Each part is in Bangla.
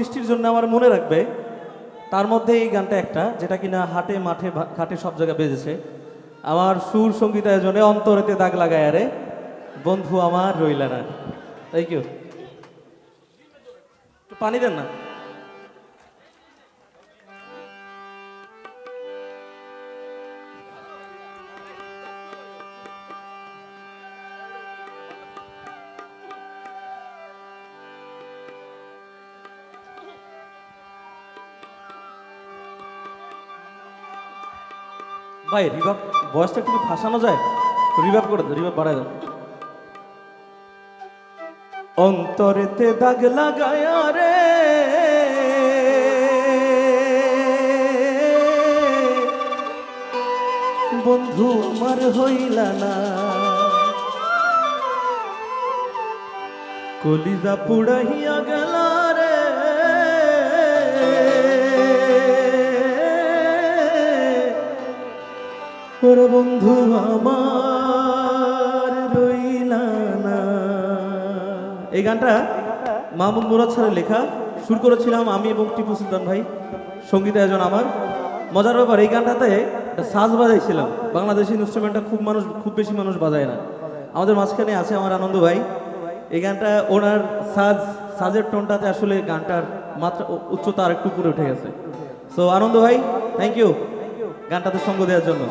সৃষ্টির জন্য আমার মনে রাখবে, তার মধ্যে এই গানটা একটা, যেটা কিনা হাটে, মাঠে ঘাটে সব জায়গায় বেজেছে। আমার সুর সংগীত আয়োজনে অন্তরেতে দাগ লাগায়, আরে বন্ধু আমার রইলা না। থ্যাংক ইউ পানি দেন না। ভাই রিভাব ভয়েসটা একটু ফাঁসানো যায়? রিভাব করে দেন রিভাব বাড়ায় দেন অন্তরেতে দাগ লাগায়া রে। বন্ধু আমার হইলা না। কলিজা পুড়াইয়া গেল। রে ওর বন্ধু আমার না। এই গানটা মাহমুদ মুরাদ স্যারের লেখা। শুরু করেছিলাম আমি এবং টিপু সুলতান ভাই, সংগীত আয়োজন আমার। মজার ব্যাপার, এই গানটাতে সাজ বাজাইছিলাম। বাংলাদেশি ইনস্ট্রুমেন্টটা খুব মানুষ, খুব বেশি মানুষ বাজায় না। আমাদের মাঝখানে আছে আমার আনন্দ ভাই। এই গানটা ওনার সাজ, সাজের টোনটাতে আসলে গানটার মাত্রা উচ্চতা আর একটু উপরে উঠে গেছে। সো আনন্দ ভাই থ্যাংক ইউ গানটাতে সঙ্গ দেওয়ার জন্য।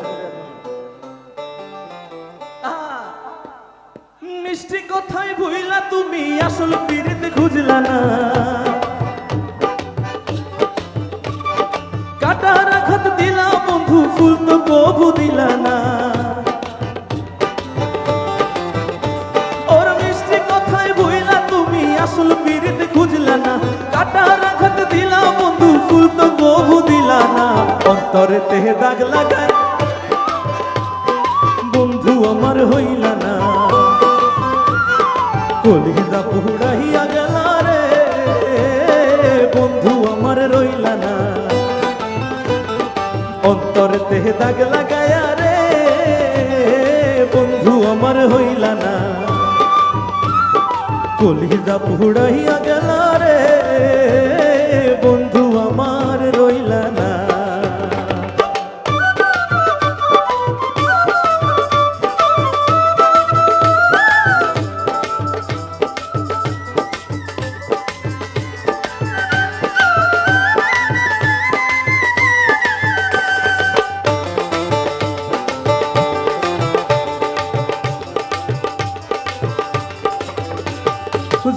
ভুইলা তুমি আসল পিড়িতে খুঁজলা না। কাটার আঘাত দিলা বন্ধু, ফুল তো কবু দিলা না। ওর মিষ্টি কথাই ভুইলা তুমি আসল পিড়িতে খুঁজলা না। কাটার আঘাত দিলা বন্ধু, ফুল তো কবু দিলা না। অন্তরে তেহে দাগ লাগায় অন্তরে তে দাগ লাগায়া রে বন্ধু আমার হইলা না। কলিজা পুড়াইয়া গেল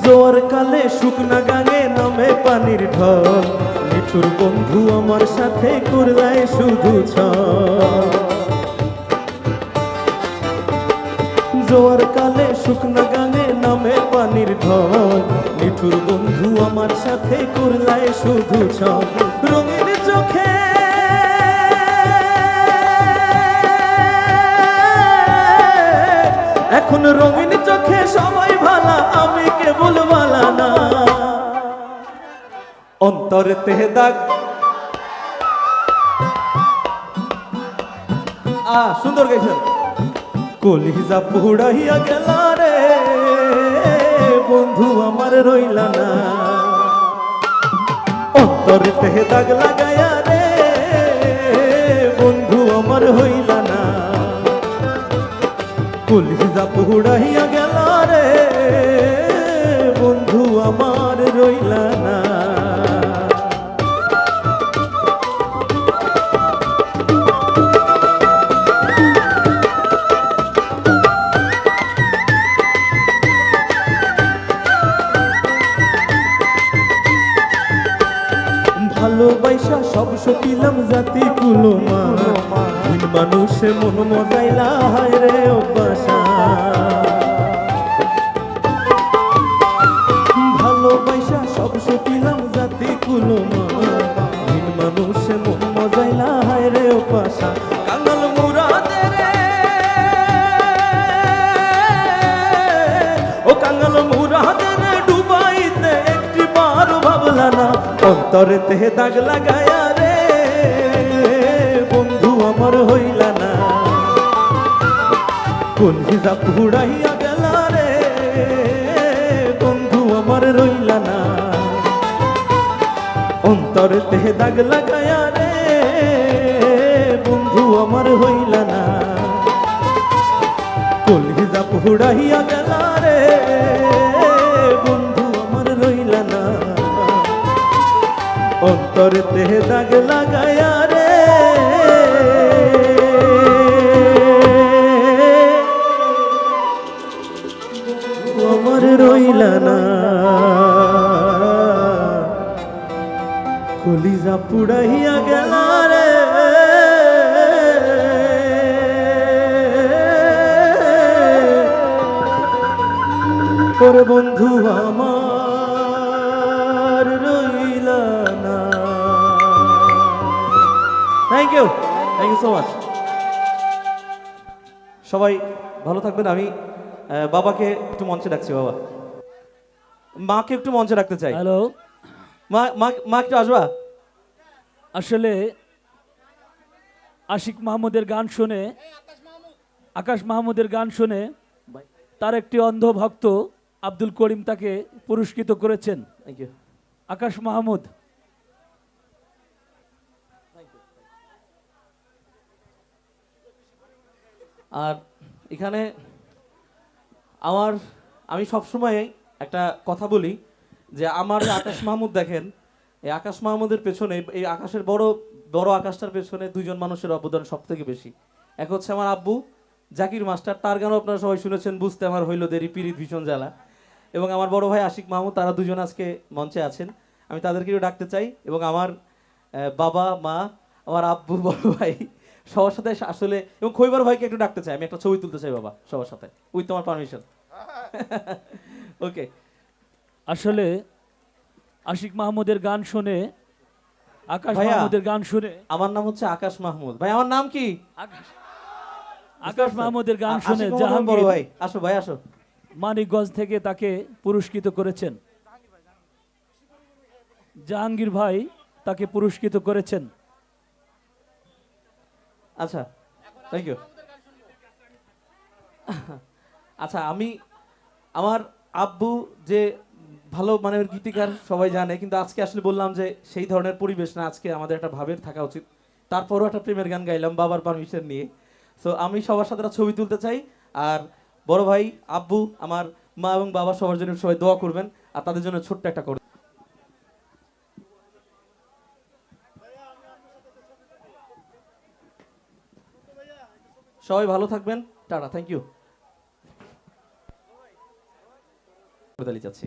জোয়ার কালে শুকনা গাঙে নামে পানির ঢল। নিঠুর বন্ধু আমার সাথে করলায় শুধু জোয়ার কালে শুকনা গাঙে নামে পানির ঢল। নিঠুর বন্ধু আমার সাথে করলায় শুধু ছল। রঙিন চোখে এখন রঙিন চোখে সবাই ভালা, আমি কেবল ভালা না। অন্তরে তেহে দাগ আ সুন্দর গাইছেন কলিজা পুড়াইয়া গেল রে, বন্ধু আমার রইলা না। অন্তরে তেহে দাগ লাগায়া রইলা না। ভালোবাসা সব সকিলাম জাতি কুলমা। ভিন মানুষে মন মজাইলা হায় রে অভ্যাসা ভালোবাসা সব সকিলাম জাতি কুলমা ভিন মানুষে মন মজাইলা, হায় রে অভ্যাসা কাঙ্গাল মুরাদে রে ও কাঙ্গাল মুরাদে রে ডুবাইতে একটি বার ভাবলা না অন্তরে তেহে দাগ লাগায়া রে, বন্ধু আমার হইলা না কলিজা পুড়াইয়া গেল না অন্তরে তেহে দাগ লাগায়া রে, বন্ধু আমার হইলা না। কলিজা পুড়াইয়া গেল রে, বন্ধু আমার রইলা না। অন্তরে তেহে দাগ লাগায়া রে আমার রইলা না। কলিজা পুড়াইয়া গেল রে। ওরে বন্ধু আমার রইলা না। Thank you thank you so much সবাই ভালো থাকবেন। আমি বাবাকে একটু মঞ্চে ডাকছি, বাবা। মাকে একটু মঞ্চে রাখতে চাই। হ্যালো মা মা মা একটু আসবা? আসলে আশিক মাহমুদের গান শুনে আকাশ মাহমুদের গান শুনে তার একটি অন্ধ ভক্ত আব্দুল করিম তাকে পুরস্কৃত করেছেন। আকাশ মাহমুদ। আর এখানে আমার আমি সবসময় একটা কথা বলি যে আমার যে আকাশ মাহমুদ দেখেন এই আকাশ মাহমুদের পেছনে এই আকাশের বড় বড় আকাশটার পেছনে দুইজন মানুষের অবদান সব থেকে বেশি। এক হচ্ছে আমার আব্বু জাকির মাস্টার তার গানও আপনারা সবাই শুনেছেন বুঝতে আমার হইল দেরি পিরিত ভীষণ জ্বালা। এবং আমার বড় ভাই আশিক মাহমুদ তারা দুজন আজকে মঞ্চে আছেন। আমি তাদেরকেও ডাকতে চাই এবং আমার বাবা মা আমার আব্বু বড় ভাই সবার সাথে আসলে এবং খৈবার ভাইকে একটু ডাকতে চাই আমি একটা ছবি তুলতে চাই বাবা সবার সাথে উইথ তোমার পারমিশন ওকে আসলে আশিক মাহমুদের গান শুনে আকাশ ভাইয়া। মাহমুদের গান শুনে আমার নাম হচ্ছে আকাশ মাহমুদ। ভাই আমার নাম কি? আকাশ আকাশ মাহমুদের গান আ- শুনে আশিক মাহমুদ আমার বড় জাহাঙ্গীর ভাই। আসো ভাই আসো। মানিকগঞ্জ থেকে তাকে পুরস্কৃত করেছেন। জাহাঙ্গীর ভাই তাকে পুরস্কৃত করেছেন। আচ্ছা থ্যাংক ইউ আচ্ছা আমি আমার আব্বু যে ভালো মানের গীতিকার সবাই জানে, কিন্তু আজকে আসলে বললাম যে সেই ধরনের পরিবেশ না, আজকে আমাদের একটা ভাবের থাকা উচিত। তারপরও একটা প্রেমের গান গাইলাম, বাবার পারমিশন নিয়ে। সো আমি সবার সাথে একটা ছবি তুলতে চাই, আর বড় ভাই, আব্বু, আমার মা এবং বাবা সবার জন্য সবাই দোয়া করবেন, আর তাদের জন্য ছোট্ট একটা করবেন সবাই ভালো থাকবেন, টাটা থ্যাংক ইউ চাচ্ছি